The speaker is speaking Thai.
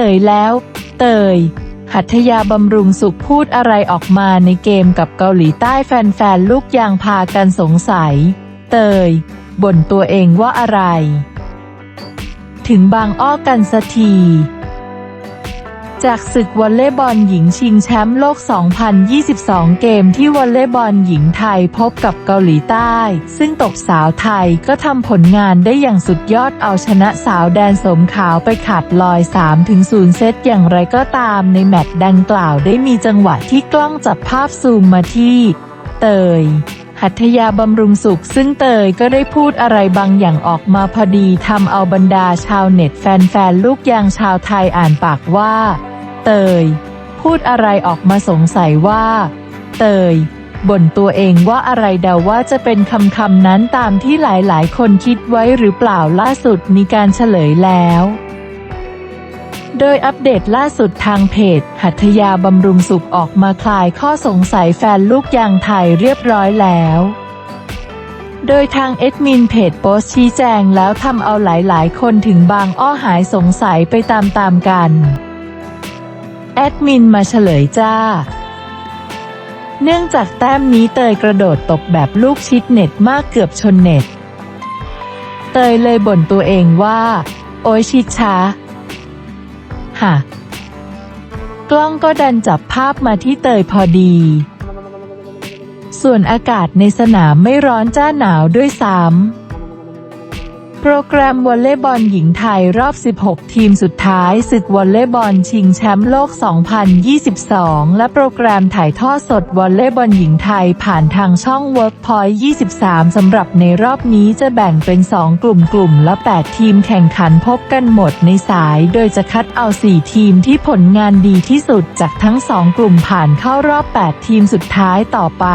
ลยแล้ว เตย หัตยาบำรุงสุขพูดอะไรออกมาในเกมกับเกาหลีใต้แฟนๆ ลูกยางพากันสงสัย เตย บ่นตัวเองว่าอะไร ถึงบางอ้อกันสักที จากศึกวอลเลย์บอลหญิงชิงแชมป์โลก 2022 เกมที่วอลเลย์บอลหญิงไทยพบกับเกาหลีใต้ ซึ่งตกสาวไทยก็ทำผลงานได้อย่างสุดยอดเอาชนะสาวแดนสมขาวไปขาดลอย 3-0 เซตอย่างไรก็ตามในแมตช์ดังกล่าวได้มีจังหวะที่กล้องจับภาพซูมมาที่ เตยหัตยาบำรุงสุข ซึ่งเตยก็ได้พูดอะไรบางอย่างออกมาพอดีทำเอาบรรดาชาวเน็ตแฟนๆ ลูกยางชาวไทยอ่านปากว่า เตย พูดอะไรออกมาสงสัยว่า เตยบ่นตัวเองว่าอะไรเดาว่าจะเป็นคำคำนั้นตามที่หลายๆ คนคิดไว้หรือเปล่าล่าสุดมีการเฉลยแล้ว โดยอัปเดตล่าสุดทางเพจ หัตถยาบำรุงสุขออกมาคลายข้อสงสัยแฟนลูกยางไทยเรียบร้อยแล้วโดยทางเอดมินเพจโพสชี้แจงแล้วทำเอาหลายๆ คนถึงบางอ้อหายสงสัยไปตามๆกัน แอดมินมาเฉลยจ้า เนื่องจากแต้มนี้เตยกระโดดตกแบบลูกชิดเน็ตมากเกือบชนเน็ต เตยเลยบ่นตัวเองว่า โอ้ยชิดช้าฮะกล้องก็ดันจับภาพมาที่เตยพอดี ส่วนอากาศในสนามไม่ร้อนจ้าหนาวด้วยซ้ำ โปรแกรมวอลเลย์บอลหญิงไทยรอบ 16 ทีมสุดท้ายศึกวอลเลย์บอลชิงแชมป์โลก 2022 และโปรแกรมถ่ายทอดสดวอลเลย์บอลหญิงไทยผ่านทางช่อง Workpoint 23 สำหรับในรอบนี้จะแบ่งเป็น 2 กลุ่มกลุ่มละ 8 ทีมแข่งขันพบกันหมดในสาย โดยจะคัดเอา 4 ทีมที่ผลงานดีที่สุดจากทั้ง 2 กลุ่มผ่านเข้ารอบ 8 ทีมสุดท้ายต่อไป